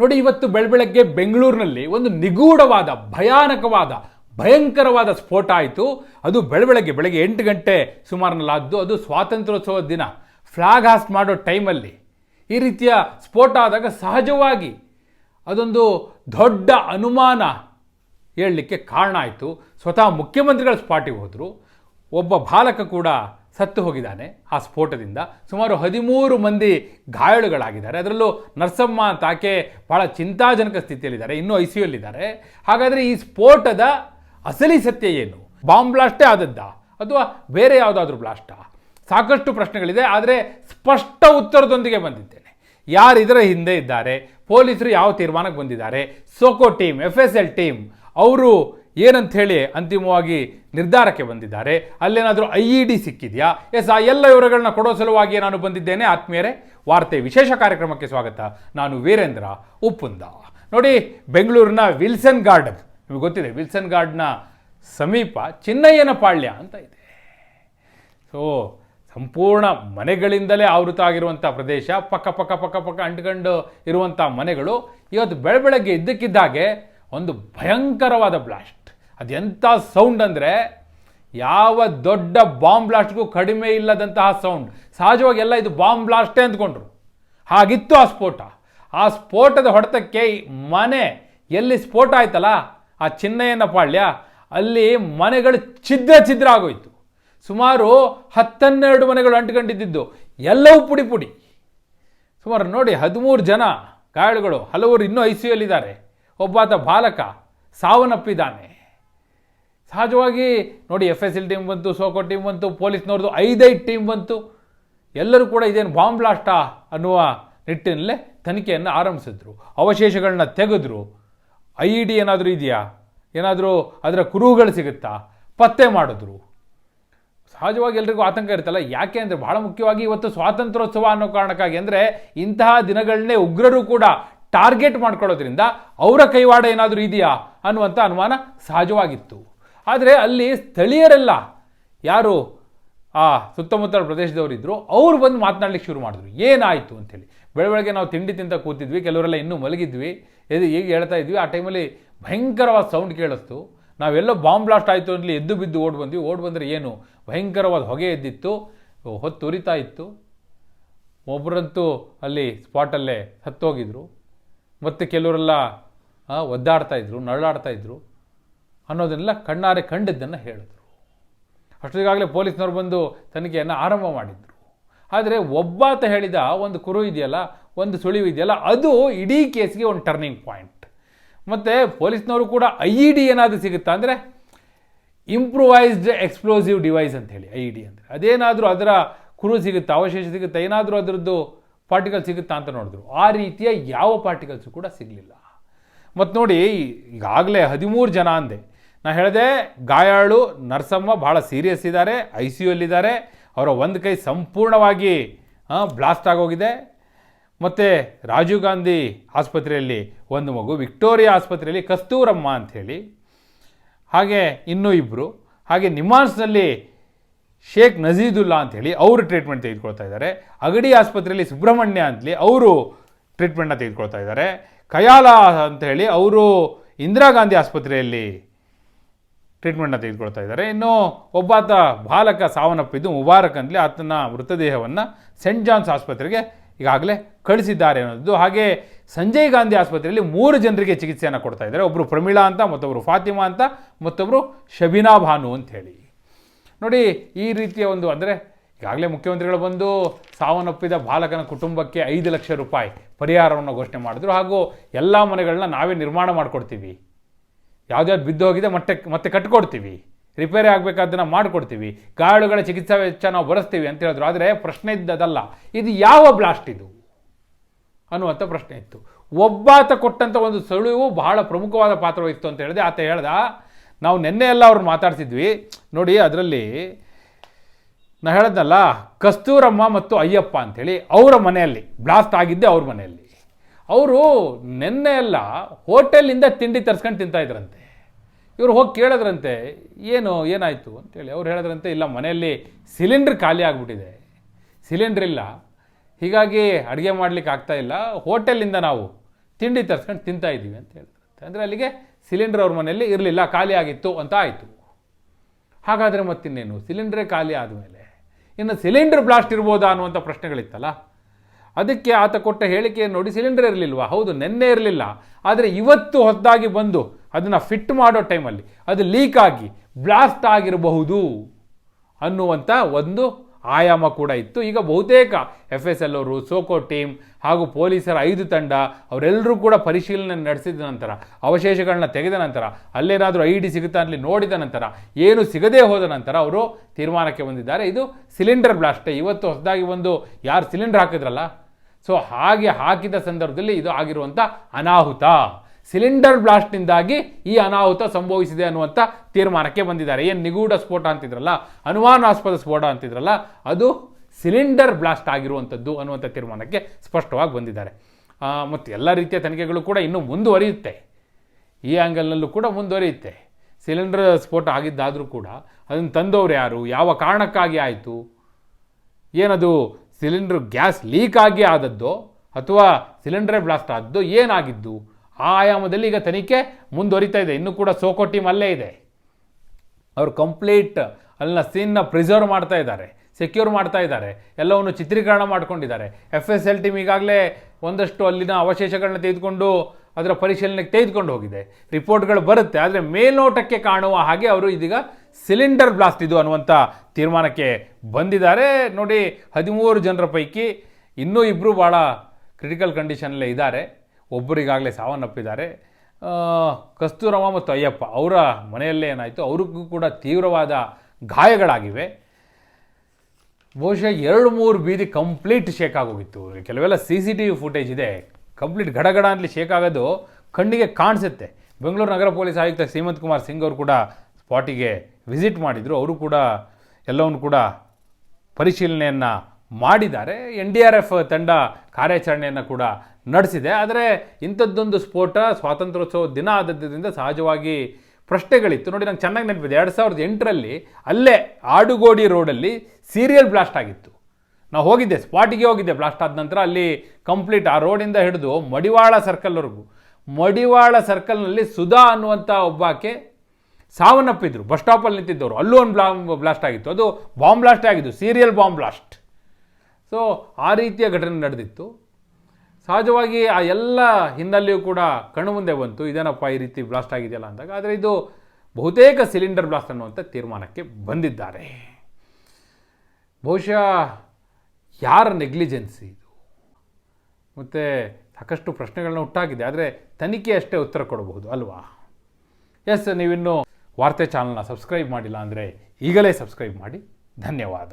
ನೋಡಿ, ಇವತ್ತು ಬೆಳಬೆಳಗ್ಗೆ ಬೆಂಗಳೂರಿನಲ್ಲಿ ಒಂದು ನಿಗೂಢವಾದ, ಭಯಾನಕವಾದ, ಭಯಂಕರವಾದ ಸ್ಫೋಟ ಆಯಿತು. ಅದು ಬೆಳಬೆಳಗ್ಗೆ ಬೆಳಗ್ಗೆ ಎಂಟು ಗಂಟೆ ಸುಮಾರಿನಲ್ಲಾದ್ದು. ಅದು ಸ್ವಾತಂತ್ರ್ಯೋತ್ಸವದ ದಿನ. ಫ್ಲಾಗ್ ಹಾಸ್ಟ್ ಮಾಡೋ ಟೈಮಲ್ಲಿ ಈ ರೀತಿಯ ಸ್ಫೋಟ ಆದಾಗ ಸಹಜವಾಗಿ ಅದೊಂದು ದೊಡ್ಡ ಅನುಮಾನ ಹೇಳಲಿಕ್ಕೆ ಕಾರಣ ಆಯಿತು. ಸ್ವತಃ ಮುಖ್ಯಮಂತ್ರಿಗಳ ಸ್ಪಾಟಿಗೆ ಹೋದರು. ಒಬ್ಬ ಬಾಲಕ ಕೂಡ ಸತ್ತು ಹೋಗಿದ್ದಾನೆ ಆ ಸ್ಫೋಟದಿಂದ. ಸುಮಾರು ಹದಿಮೂರು ಮಂದಿ ಗಾಯಾಳುಗಳಾಗಿದ್ದಾರೆ. ಅದರಲ್ಲೂ ನರಸಮ್ಮ ಅಂತ ಆಕೆ ಭಾಳ ಚಿಂತಾಜನಕ ಸ್ಥಿತಿಯಲ್ಲಿದ್ದಾರೆ. ಇನ್ನೂ ಐ ಸಿ ಯಲ್ಲಿದ್ದಾರೆ ಹಾಗಾದರೆ ಈ ಸ್ಫೋಟದ ಅಸಲಿ ಸತ್ಯ ಏನು? ಬಾಂಬ್ ಬ್ಲಾಸ್ಟೇ ಆದದ್ದ? ಅಥವಾ ಬೇರೆ ಯಾವುದಾದ್ರೂ ಬ್ಲಾಸ್ಟಾ? ಸಾಕಷ್ಟು ಪ್ರಶ್ನೆಗಳಿದೆ, ಆದರೆ ಸ್ಪಷ್ಟ ಉತ್ತರದೊಂದಿಗೆ ಬಂದಿದ್ದೇನೆ. ಯಾರು ಇದರ ಹಿಂದೆ ಇದ್ದಾರೆ? ಪೊಲೀಸರು ಯಾವ ತೀರ್ಮಾನಕ್ಕೆ ಬಂದಿದ್ದಾರೆ? SOCO team, F S L team, ಅವರು ಏನಂತ ಹೇಳಿ ಅಂತಿಮವಾಗಿ ನಿರ್ಧಾರಕ್ಕೆ ಬಂದಿದ್ದಾರೆ. ಅಲ್ಲೇನಾದರೂ ಐ ಇ ಡಿ ಸಿಕ್ಕಿದೆಯಾ? ಎಸ್, ಆ ಎಲ್ಲ ವಿವರಗಳನ್ನ ಕೊಡೋ ಸಲುವಾಗಿ ನಾನು ಬಂದಿದ್ದೇನೆ. ಆತ್ಮೀಯರೇ, ವಾರ್ತೆ ವಿಶೇಷ ಕಾರ್ಯಕ್ರಮಕ್ಕೆ ಸ್ವಾಗತ. ನಾನು ವೀರೇಂದ್ರ ಉಪ್ಪುಂದ. ನೋಡಿ, ಬೆಂಗಳೂರಿನ ವಿಲ್ಸನ್ ಗಾರ್ಡನ್ ನಿಮಗೆ ಗೊತ್ತಿದೆ, ವಿಲ್ಸನ್ ಗಾರ್ಡ್ನ ಸಮೀಪ ಚಿನ್ನಯ್ಯನ ಪಾಳ್ಯ ಅಂತ ಇದೆ. ಸೊ ಸಂಪೂರ್ಣ ಮನೆಗಳಿಂದಲೇ ಆವೃತ ಆಗಿರುವಂಥ ಪ್ರದೇಶ, ಪಕ್ಕ ಪಕ್ಕ ಪಕ್ಕ ಪಕ್ಕ ಅಂಟ್ಕೊಂಡು ಇರುವಂಥ ಮನೆಗಳು, ಇವತ್ತು ಬೆಳಬೆಳಗ್ಗೆ ಇದ್ದಕ್ಕಿದ್ದಾಗೆ ಒಂದು ಭಯಂಕರವಾದ ಬ್ಲಾಸ್ಟ್ ಅದು ಎಂಥ ಸೌಂಡ್ ಅಂದರೆ ಯಾವ ದೊಡ್ಡ ಬಾಂಬ್ ಬ್ಲಾಸ್ಟ್ಗೂ ಕಡಿಮೆ ಇಲ್ಲದಂತಹ ಸೌಂಡ್ ಸಹಜವಾಗಿ ಎಲ್ಲ ಇದು ಬಾಂಬ್ ಬ್ಲಾಸ್ಟೇ ಅಂದ್ಕೊಂಡ್ರು. ಹಾಗಿತ್ತು ಆ ಸ್ಫೋಟ. ಆ ಸ್ಫೋಟದ ಹೊಡೆತಕ್ಕೆ ಮನೆ, ಎಲ್ಲಿ ಸ್ಫೋಟ ಆಯ್ತಲ್ಲ, ಆ ಚಿನ್ನಯ್ಯನ ಪಾಳ್ಯ, ಅಲ್ಲಿ ಮನೆಗಳು ಛಿದ್ರ ಛಿದ್ರ ಆಗೋಯ್ತು. ಸುಮಾರು ಹತ್ತನ್ನೆರಡು ಮನೆಗಳು ಅಂಟ್ಕೊಂಡಿದ್ದು ಎಲ್ಲವೂ ಪುಡಿ ಪುಡಿ. ಸುಮಾರು ನೋಡಿ, ಹದಿಮೂರು ಜನ ಗಾಯಾಳುಗಳು, ಹಲವರು ಇನ್ನೂ ಐ ಸಿ ಒಬ್ಬಾತ ಬಾಲಕ ಸಾವನ್ನಪ್ಪಿದ್ದಾನೆ. ಸಹಜವಾಗಿ ನೋಡಿ ಎಫ್ ಎಸ್ ಎಲ್ ಟೀಮ್ ಬಂತು ಸೋಕೋ ಟೀಮ್ ಬಂತು ಪೊಲೀಸ್ನವ್ರದ್ದು ಐದೈದು ಟೀಮ್ ಬಂತು. ಎಲ್ಲರೂ ಕೂಡ ಇದೇನು ಬಾಂಬ್ ಬ್ಲಾಸ್ಟಾ ಅನ್ನುವ ನಿಟ್ಟಿನಲ್ಲೇ ತನಿಖೆಯನ್ನು ಆರಂಭಿಸಿದ್ರು. ಅವಶೇಷಗಳನ್ನ ತೆಗೆದ್ರು. ಐ ಇ ಡಿ ಏನಾದರೂ ಇದೆಯಾ? ಏನಾದರೂ ಅದರ ಕುರುಹುಗಳು ಸಿಗುತ್ತಾ? ಪತ್ತೆ ಮಾಡಿದ್ರು. ಸಹಜವಾಗಿ ಎಲ್ರಿಗೂ ಆತಂಕ ಇರುತ್ತಲ್ಲ, ಯಾಕೆ ಅಂದರೆ ಬಹಳ ಮುಖ್ಯವಾಗಿ ಇವತ್ತು ಸ್ವಾತಂತ್ರ್ಯೋತ್ಸವ ಅನ್ನೋ ಕಾರಣಕ್ಕಾಗಿ ಅಂದರೆ ಇಂತಹ ದಿನಗಳನ್ನೇ ಉಗ್ರರು ಕೂಡ ಟಾರ್ಗೆಟ್ ಮಾಡ್ಕೊಳ್ಳೋದ್ರಿಂದ ಅವರ ಕೈವಾಡ ಏನಾದರೂ ಇದೆಯಾ ಅನ್ನುವಂಥ ಅನುಮಾನ ಸಹಜವಾಗಿತ್ತು. ಆದರೆ ಅಲ್ಲಿ ಸ್ಥಳೀಯರೆಲ್ಲ ಯಾರು? ಆ ಸುತ್ತಮುತ್ತಲ ಪ್ರದೇಶದವರಿದ್ದರು ಅವ್ರು ಬಂದು ಮಾತನಾಡ್ಲಿಕ್ಕೆ ಶುರು ಮಾಡಿದ್ರು. ಏನಾಯಿತು ಅಂಥೇಳಿ ಬೆಳಬೆಳಗ್ಗೆ ನಾವು ತಿಂಡಿ ತಿಂತ ಕೂತಿದ್ವಿ, ಕೆಲವರೆಲ್ಲ ಇನ್ನೂ ಮಲಗಿದ್ವಿ. ಇದು ಹೇಗೆ ಹೇಳ್ತಾ ಇದ್ವಿ. ಆ ಟೈಮಲ್ಲಿ ಭಯಂಕರವಾದ ಸೌಂಡ್ ಕೇಳಿಸ್ತು. ನಾವೆಲ್ಲೋ ಬಾಂಬ್ ಬ್ಲಾಸ್ಟ್ ಆಯಿತು ಅಂತಲಿ ಎದ್ದು ಬಿದ್ದು ಓಡ್ ಬಂದ್ವಿ. ಓಡ್ ಬಂದರೆ ಏನು? ಭಯಂಕರವಾದ ಹೊಗೆ ಎದ್ದಿತ್ತು. ಹೊತ್ತು ಉರಿತಾ ಇತ್ತು. ಒಬ್ಬರಂತೂ ಅಲ್ಲಿ ಸ್ಪಾಟಲ್ಲೇ ಸತ್ತೋಗಿದ್ರು. ಮತ್ತು ಕೆಲವರೆಲ್ಲ ಒದ್ದಾಡ್ತಾ ಇದ್ರು, ನರಳಾಡ್ತಾ ಇದ್ರು. ಅನ್ನೋದನ್ನೆಲ್ಲ ಕಣ್ಣಾರೆ ಕಂಡದ್ದನ್ನು ಹೇಳಿದ್ರು. ಅಷ್ಟೊತ್ತಿಗಾಗಲೇ ಪೊಲೀಸ್ನವ್ರು ಬಂದು ತನಿಖೆಯನ್ನು ಆರಂಭ ಮಾಡಿದ್ರು. ಆದರೆ ಒಬ್ಬಾತ ಹೇಳಿದ ಒಂದು ಕುರು ಇದೆಯಲ್ಲ, ಒಂದು ಸುಳಿವು ಇದೆಯಲ್ಲ, ಅದು ಇಡೀ ಕೇಸ್ಗೆ ಒಂದು ಟರ್ನಿಂಗ್ ಪಾಯಿಂಟ್ ಮತ್ತು ಪೊಲೀಸ್ನವರು ಕೂಡ ಐ ಇ ಡಿ ಏನಾದರೂ ಸಿಗುತ್ತಾ ಅಂದರೆ ಇಂಪ್ರೂವೈಸ್ಡ್ ಎಕ್ಸ್ಪ್ಲೋಸಿವ್ ಡಿವೈಸ್ ಅಂತ ಹೇಳಿ, ಐ ಇ ಡಿ ಅಂದರೆ. ಅದೇನಾದರೂ ಅದರ ಕುರು ಸಿಗುತ್ತಾ, ಅವಶೇಷ ಸಿಗುತ್ತಾ, ಏನಾದರೂ ಅದರದ್ದು ಪಾರ್ಟಿಕಲ್ ಸಿಗುತ್ತಾ ಅಂತ ನೋಡಿದ್ರು. ಆ ರೀತಿಯ ಯಾವ ಪಾರ್ಟಿಕಲ್ಸು ಕೂಡ ಸಿಗಲಿಲ್ಲ. ಮತ್ತು ನೋಡಿ, ಈಗಾಗಲೇ ಹದಿಮೂರು ಜನ ಅಂದೆ. ನಾ ಹೇಳಿದೆ, ಗಾಯಾಳು ನರ್ಸಮ್ಮ ಭಾಳ ಸೀರಿಯಸ್ ಇದ್ದಾರೆ ಐ ಸಿ ಯುಲ್ಲಿದ್ದಾರೆ ಅವರ ಒಂದು ಕೈ ಸಂಪೂರ್ಣವಾಗಿ ಬ್ಲಾಸ್ಟ್ ಆಗೋಗಿದೆ. ಮತ್ತು ರಾಜೀವ್ ಗಾಂಧಿ ಆಸ್ಪತ್ರೆಯಲ್ಲಿ, ಒಂದು ಮಗು ವಿಕ್ಟೋರಿಯಾ ಆಸ್ಪತ್ರೆಯಲ್ಲಿ ಕಸ್ತೂರಮ್ಮ ಅಂಥೇಳಿ ಹಾಗೆ ಇನ್ನೂ ಇಬ್ಬರು ಹಾಗೆ ನಿಮಾನ್ಸ್ನಲ್ಲಿ ಶೇಖ್ ನಜೀದುಲ್ಲಾ ಅಂಥೇಳಿ ಅವರು ಟ್ರೀಟ್ಮೆಂಟ್ ತೆಗೆದುಕೊಳ್ತಾ ಇದ್ದಾರೆ. ಅಗಡಿ ಆಸ್ಪತ್ರೆಯಲ್ಲಿ ಸುಬ್ರಹ್ಮಣ್ಯ ಅಂತೇಳಿ ಅವರು ಟ್ರೀಟ್ಮೆಂಟನ್ನ ತೆಗೆದುಕೊಳ್ತಾ ಇದ್ದಾರೆ. ಕಯಾಲ ಹೇಳಿ ಅವರು ಇಂದಿರಾ ಗಾಂಧಿ ಆಸ್ಪತ್ರೆಯಲ್ಲಿ ಟ್ರೀಟ್ಮೆಂಟ್ನ ತೆಗೆದುಕೊಳ್ತಾ ಇದ್ದಾರೆ. ಇನ್ನು ಒಬ್ಬಾತ ಬಾಲಕ ಸಾವನ್ನಪ್ಪಿದ್ದು ಮುಬಾರಕ್ ಅಂತಲೇ ಆತನ ಮೃತದೇಹವನ್ನು ಸೆಂಟ್ ಜಾನ್ಸ್ ಆಸ್ಪತ್ರೆಗೆ ಈಗಾಗಲೇ ಕಳಿಸಿದ್ದಾರೆ ಅನ್ನೋದು. ಹಾಗೆ ಸಂಜಯ್ ಗಾಂಧಿ ಆಸ್ಪತ್ರೆಯಲ್ಲಿ ಮೂರು ಜನರಿಗೆ ಚಿಕಿತ್ಸೆಯನ್ನು ಕೊಡ್ತಾ ಇದ್ದಾರೆ. ಒಬ್ಬರು ಪ್ರಮೀಳಾ ಅಂತ ಮತ್ತೊಬ್ಬರು ಫಾತಿಮಾ ಅಂತ ಮತ್ತೊಬ್ಬರು ಶಬೀನಾ ಭಾನು ಅಂತ ಹೇಳಿ. ನೋಡಿ, ಈ ರೀತಿಯ ಒಂದು ಅಂದರೆ ಈಗಾಗಲೇ ಮುಖ್ಯಮಂತ್ರಿಗಳು ಬಂದು ಸಾವನ್ನಪ್ಪಿದ ಬಾಲಕನ ಕುಟುಂಬಕ್ಕೆ ಐದು ಲಕ್ಷ ರೂಪಾಯಿ ಪರಿಹಾರವನ್ನು ಘೋಷಣೆ ಮಾಡಿದ್ರು. ಹಾಗೂ ಎಲ್ಲ ಮನೆಗಳನ್ನ ನಾವೇ ನಿರ್ಮಾಣ ಮಾಡಿಕೊಡ್ತೀವಿ. ಯಾವ್ದ್ಯಾವ್ದು ಬಿದ್ದು ಹೋಗಿದೆ ಮತ್ತೆ ಮತ್ತೆ ಕಟ್ಕೊಡ್ತೀವಿ. ರಿಪೇರಿ ಆಗಬೇಕಾದನ್ನ ಮಾಡಿಕೊಡ್ತೀವಿ. ಗಾಯಾಳುಗಳ ಚಿಕಿತ್ಸಾ ವೆಚ್ಚ ನಾವು ಬರೆಸ್ತೀವಿ ಅಂತ ಹೇಳಿದ್ರು. ಆದರೆ ಪ್ರಶ್ನೆ ಇದ್ದದಲ್ಲ. ಇದು ಯಾವ ಬ್ಲಾಸ್ಟ್ ಇದು? ಅನ್ನುವಂಥ ಪ್ರಶ್ನೆ ಇತ್ತು. ಒಬ್ಬಾತ ಕೊಟ್ಟಂಥ ಒಂದು ಸುಳಿವು ಬಹಳ ಪ್ರಮುಖವಾದ ಪಾತ್ರ ಅಂತ ಹೇಳಿದೆ. ಆತ ಹೇಳ್ದ, ನಾವು ನಿನ್ನೆ ಎಲ್ಲ ಅವ್ರನ್ನ ಮಾತಾಡ್ತಿದ್ವಿ ನೋಡಿ, ಅದರಲ್ಲಿ ನಾ ಹೇಳದ್ನಲ್ಲ, ಕಸ್ತೂರಮ್ಮ ಮತ್ತು ಅಯ್ಯಪ್ಪ ಅಂಥೇಳಿ ಅವರ ಮನೆಯಲ್ಲಿ ಬ್ಲಾಸ್ಟ್ ಆಗಿದ್ದೆ ಅವ್ರ ಮನೆಯಲ್ಲಿ. ಅವರು ನೆನ್ನೆ ಎಲ್ಲ ಹೋಟೆಲಿಂದ ತಿಂಡಿ ತರ್ಸ್ಕೊಂಡು ತಿಂತಾಯಿದ್ರಂತೆ ಇವರು ಹೋಗಿ ಕೇಳಿದ್ರಂತೆ, ಏನು, ಏನಾಯಿತು? ಅಂತೇಳಿ. ಅವ್ರು ಹೇಳಿದ್ರಂತೆ, ಇಲ್ಲ, ಮನೆಯಲ್ಲಿ ಸಿಲಿಂಡ್ರ್ ಖಾಲಿ ಆಗಿಬಿಟ್ಟಿದೆ. ಸಿಲಿಂಡ್ರ್ ಇಲ್ಲ. ಹೀಗಾಗಿ ಅಡುಗೆ ಮಾಡಲಿಕ್ಕೆ ಆಗ್ತಾ ಇಲ್ಲ. ಹೋಟೆಲಿಂದ ನಾವು ತಿಂಡಿ ತರಿಸ್ಕೊಂಡು ತಿಂತಾ ಇದ್ದೀವಿ. ಅಂತ ಹೇಳಿದ್ರಂತೆ. ಅಂದರೆ ಅಲ್ಲಿಗೆ ಸಿಲಿಂಡ್ರ್ ಅವ್ರ ಮನೆಯಲ್ಲಿ ಇರಲಿಲ್ಲ, ಖಾಲಿ ಆಗಿತ್ತು ಅಂತ ಆಯಿತು. ಹಾಗಾದರೆ ಮತ್ತಿನ್ನೇನು? ಸಿಲಿಂಡ್ರೇ ಖಾಲಿ ಆದಮೇಲೆ. ಇನ್ನು ಸಿಲಿಂಡರ್ ಬ್ಲಾಸ್ಟ್ ಇರ್ಬೋದಾ ಅನ್ನುವಂಥ ಪ್ರಶ್ನೆಗಳಿತ್ತಲ್ಲ. ಅದಕ್ಕೆ ಆತ ಕೊಟ್ಟ ಹೇಳಿಕೆಯನ್ನು ನೋಡಿ ಸಿಲಿಂಡರ್ ಇರಲಿಲ್ವಾ? ಹೌದು, ನೆನ್ನೆ ಇರಲಿಲ್ಲ. ಆದರೆ ಇವತ್ತು ಹೊಸದಾಗಿ ಬಂದು ಅದನ್ನು ಫಿಟ್ ಮಾಡೋ ಟೈಮಲ್ಲಿ ಅದು ಲೀಕ್ ಆಗಿ ಬ್ಲಾಸ್ಟ್ ಆಗಿರಬಹುದು ಅನ್ನುವಂಥ ಒಂದು ಆಯಾಮ ಕೂಡ ಇತ್ತು. ಈಗ ಬಹುತೇಕ ಎಫ್ ಎಸ್ ಎಲ್ ಅವರು, ಸೋಕೋ ಟೀಮ್ ಹಾಗೂ ಪೊಲೀಸರ ಐದು ತಂಡ ಅವರೆಲ್ಲರೂ ಕೂಡ ಪರಿಶೀಲನೆ ನಡೆಸಿದ ನಂತರ, ಅವಶೇಷಗಳನ್ನ ತೆಗೆದ ನಂತರ, ಅಲ್ಲೇನಾದರೂ ಐ ಡಿ ಸಿಗುತ್ತಾ ಅಲ್ಲಿ ನೋಡಿದ ನಂತರ, ಏನು ಸಿಗದೇ ಹೋದ ನಂತರ ಅವರು ತೀರ್ಮಾನಕ್ಕೆ ಬಂದಿದ್ದಾರೆ. ಇದು ಸಿಲಿಂಡರ್ ಬ್ಲಾಸ್ಟೇ. ಇವತ್ತು ಹೊಸದಾಗಿ ಒಂದು ಯಾರು ಸಿಲಿಂಡರ್ ಹಾಕಿದ್ರಲ್ಲ? ಸೊ ಹಾಗೆ ಹಾಕಿದ ಸಂದರ್ಭದಲ್ಲಿ ಇದು ಆಗಿರುವಂಥ ಅನಾಹುತ. ಸಿಲಿಂಡರ್ ಬ್ಲಾಸ್ಟ್ನಿಂದಾಗಿ ಈ ಅನಾಹುತ ಸಂಭವಿಸಿದೆ ಅನ್ನುವಂಥ ತೀರ್ಮಾನಕ್ಕೆ ಬಂದಿದ್ದಾರೆ. ಏನು ನಿಗೂಢ ಸ್ಫೋಟ ಅಂತಿದ್ರಲ್ಲ, ಅನುಮಾನಾಸ್ಪದ ಸ್ಫೋಟ ಅಂತಿದ್ರಲ್ಲ, ಅದು ಸಿಲಿಂಡರ್ ಬ್ಲಾಸ್ಟ್ ಆಗಿರುವಂಥದ್ದು ಅನ್ನುವಂಥ ತೀರ್ಮಾನಕ್ಕೆ ಸ್ಪಷ್ಟವಾಗಿ ಬಂದಿದ್ದಾರೆ. ಮತ್ತು ಎಲ್ಲ ರೀತಿಯ ತನಿಖೆಗಳು ಕೂಡ ಇನ್ನೂ ಮುಂದುವರಿಯುತ್ತೆ. ಈ ಆ್ಯಂಗಲ್ನಲ್ಲೂ ಕೂಡ ಮುಂದುವರಿಯುತ್ತೆ. ಸಿಲಿಂಡರ್ ಸ್ಫೋಟ ಆಗಿದ್ದಾದರೂ ಕೂಡ ಅದನ್ನು ತಂದವರು ಯಾರು? ಯಾವ ಕಾರಣಕ್ಕಾಗಿ ಆಯಿತು? ಏನದು? ಸಿಲಿಂಡರ್ ಗ್ಯಾಸ್ ಲೀಕ್ ಆಗಿ ಆದದ್ದೋ ಅಥವಾ ಸಿಲಿಂಡರೇ ಬ್ಲಾಸ್ಟ್ ಆದದ್ದು ಏನಾಗಿದ್ದು? ಆ ಆಯಾಮದಲ್ಲಿ ಈಗ ತನಿಖೆ ಮುಂದುವರಿತಾ ಇದೆ. ಇನ್ನೂ ಕೂಡ ಸೋಕೋ ಟೀಮ್ ಅಲ್ಲೇ ಇದೆ. ಅವರು ಕಂಪ್ಲೀಟ್ ಅಲ್ಲಿನ ಸೀನ್ನ ಪ್ರಿಸರ್ವ್ ಮಾಡ್ತಾ ಇದ್ದಾರೆ. ಸೆಕ್ಯೂರ್ ಮಾಡ್ತಾ ಇದ್ದಾರೆ. ಎಲ್ಲವನ್ನು ಚಿತ್ರೀಕರಣ ಮಾಡ್ಕೊಂಡಿದ್ದಾರೆ. ಎಫ್ ಎಸ್ ಎಲ್ ಟೀಮ್ ಈಗಾಗಲೇ ಒಂದಷ್ಟು ಅಲ್ಲಿನ ಅವಶೇಷಗಳನ್ನ ತೆಗೆದುಕೊಂಡು ಅದರ ಪರಿಶೀಲನೆಗೆ ತೆಗೆದುಕೊಂಡು ಹೋಗಿದೆ. ರಿಪೋರ್ಟ್ಗಳು ಬರುತ್ತೆ. ಆದರೆ ಮೇಲ್ನೋಟಕ್ಕೆ ಕಾಣುವ ಹಾಗೆ ಅವರು ಇದೀಗ ಸಿಲಿಂಡರ್ ಬ್ಲಾಸ್ಟ್ ಇದು ಅನ್ನುವಂಥ ತೀರ್ಮಾನಕ್ಕೆ ಬಂದಿದ್ದಾರೆ. ನೋಡಿ, ಹದಿಮೂರು ಜನರ ಪೈಕಿ ಇನ್ನೂ ಇಬ್ಬರು ಭಾಳ ಕ್ರಿಟಿಕಲ್ ಕಂಡೀಷನಲ್ಲೇ ಇದ್ದಾರೆ. ಒಬ್ಬರಿಗಾಗಲೇ ಸಾವನ್ನಪ್ಪಿದ್ದಾರೆ. ಕಸ್ತೂರಮ್ಮ ಮತ್ತು ಅಯ್ಯಪ್ಪ ಅವರ ಮನೆಯಲ್ಲೇ ಏನಾಯಿತು? ಅವ್ರಿಗೂ ಕೂಡ ತೀವ್ರವಾದ ಗಾಯಗಳಾಗಿವೆ. ಬಹುಶಃ ಎರಡು ಮೂರು ಬೀದಿ ಕಂಪ್ಲೀಟ್ ಶೇಕ್ ಆಗೋಗಿತ್ತು. ಕೆಲವೆಲ್ಲ C C T V footage ಇದೆ. ಕಂಪ್ಲೀಟ್ ಗಡಗಡ ಅಂತಲಿ ಶೇಕ್ ಆಗೋದು ಕಣ್ಣಿಗೆ ಕಾಣಿಸುತ್ತೆ. ಬೆಂಗಳೂರು ನಗರ ಪೊಲೀಸ್ ಆಯುಕ್ತ ಸೀಮಂತ್ ಕುಮಾರ್ ಸಿಂಗ್ ಅವರು ಕೂಡ ಸ್ಪಾಟಿಗೆ ವಿಸಿಟ್ ಮಾಡಿದರು. ಅವರು ಕೂಡ ಎಲ್ಲವನ್ನು ಕೂಡ ಪರಿಶೀಲನೆಯನ್ನು ಮಾಡಿದ್ದಾರೆ. ಎನ್ ಡಿ ಆರ್ ಎಫ್ ತಂಡ ಕಾರ್ಯಾಚರಣೆಯನ್ನು ಕೂಡ ನಡೆಸಿದೆ. ಆದರೆ ಇಂಥದ್ದೊಂದು ಸ್ಫೋಟ ಸ್ವಾತಂತ್ರ್ಯೋತ್ಸವ ದಿನ ಆದದ್ದರಿಂದ ಸಹಜವಾಗಿ ಪ್ರಶ್ನೆಗಳಿತ್ತು. ನೋಡಿ, ನಂಗೆ ಚೆನ್ನಾಗಿ ನೆನಪಿದೆ. ಎರಡು ಸಾವಿರದ ಎಂಟರಲ್ಲಿ ಅಲ್ಲೇ ಆಡುಗೋಡಿ ರೋಡಲ್ಲಿ ಸೀರಿಯಲ್ ಬ್ಲಾಸ್ಟ್ ಆಗಿತ್ತು. ನಾವು ಹೋಗಿದ್ದೆ, ಸ್ಪಾಟಿಗೆ ಹೋಗಿದ್ದೆ ಬ್ಲಾಸ್ಟ್ ಆದ ನಂತರ ಅಲ್ಲಿ ಕಂಪ್ಲೀಟ್ ಆ ರೋಡಿಂದ ಹಿಡಿದು ಮಡಿವಾಳ ಸರ್ಕಲ್ವರೆಗೂ ಮಡಿವಾಳ ಸರ್ಕಲ್ನಲ್ಲಿ ಸುಧಾ ಅನ್ನುವಂಥ ಒಬ್ಬಾಕೆ ಸಾವನ್ನಪ್ಪಿದ್ರು. ಬಸ್ ಸ್ಟಾಪಲ್ಲಿ ನಿಂತಿದ್ದವರು. ಅಲ್ಲೂ ಒಂದು ಬ್ಲಾಮ್ ಬ್ಲಾಸ್ಟ್ ಆಗಿತ್ತು. ಅದು ಬಾಂಬ್ ಬ್ಲಾಸ್ಟ್ ಆಗಿದ್ದು. ಸೀರಿಯಲ್ ಬಾಂಬ್ ಬ್ಲಾಸ್ಟ್ ಸೊ ಆ ರೀತಿಯ ಘಟನೆ ನಡೆದಿತ್ತು. ಸಹಜವಾಗಿ ಆ ಎಲ್ಲ ಹಿನ್ನೆಲೆಯೂ ಕೂಡ ಕಣ್ಣು ಮುಂದೆ ಬಂತು. ಇದೇನಪ್ಪ ಈ ರೀತಿ ಬ್ಲಾಸ್ಟ್ ಆಗಿದೆಯಲ್ಲ ಅಂದಾಗ, ಆದರೆ ಇದು ಬಹುತೇಕ ಸಿಲಿಂಡರ್ ಬ್ಲಾಸ್ಟ್ ಅನ್ನುವಂಥ ತೀರ್ಮಾನಕ್ಕೆ ಬಂದಿದ್ದಾರೆ. ಬಹುಶಃ ಯಾರ ನೆಗ್ಲಿಜೆನ್ಸಿ ಇದು? ಮತ್ತು ಸಾಕಷ್ಟು ಪ್ರಶ್ನೆಗಳನ್ನ ಹುಟ್ಟಾಗಿದೆ ಆದರೆ ತನಿಖೆ ಅಷ್ಟೇ ಉತ್ತರ ಕೊಡಬಹುದು, ಅಲ್ವಾ? ಎಸ್ ನೀವಿನ್ನು ವಾರ್ತೆ ಚಾನಲ್ನ ಸಬ್ಸ್ಕ್ರೈಬ್ ಮಾಡಿಲ್ಲ ಅಂದರೆ ಈಗಲೇ ಸಬ್ಸ್ಕ್ರೈಬ್ ಮಾಡಿ. ಧನ್ಯವಾದ.